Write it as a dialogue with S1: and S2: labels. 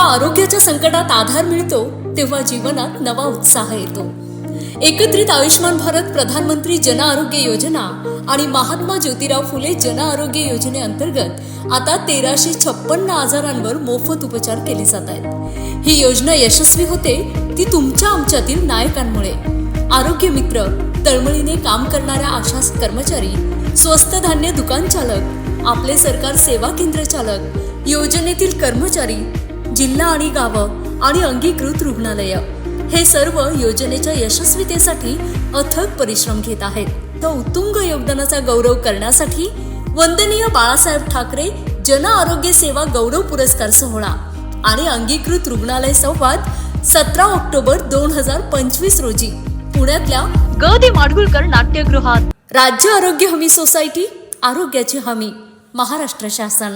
S1: जेव्हा आरोग्याच्या संकटात आधार मिळतो तेव्हा जीवनात नवा उत्साह येतो. एकत्रित आयुष्यमान भारत प्रधानमंत्री जन आरोग्य योजना आणि महात्मा ज्योतिराव फुले जन आरोग्य योजनेअंतर्गत आता तेराशे छप्पन्न आजारांवर मोफत उपचार केले जात आहेत. ही योजना यशस्वी होते ती तुमच्या आमच्यातील नायकांमुळे. आरोग्य मित्र तळमळीने काम करणाऱ्या आशा कर्मचारी स्वस्त धान्य दुकान चालक आपले सरकार सेवा केंद्र चालक योजनेतील कर्मचारी जिल्हा आणि गावं आणि अंगीकृत रुग्णालय. हे सर्व योजनेच्या यशस्वीतेसाठी अथक परिश्रम घेत आहेत. तर उत्तुंग योगदानाचा गौरव करण्यासाठी वंदनीय बाळासाहेब ठाकरे जन आरोग्य सेवा गौरव पुरस्कार सोहळा आणि अंगीकृत रुग्णालय संवाद सतरा ऑक्टोबर दोन हजार पंचवीस रोजी पुण्यातल्या ग दि माडगुळकर नाट्यगृहात. राज्य आरोग्य हमी सोसायटी आरोग्याची हमी महाराष्ट्र शासन.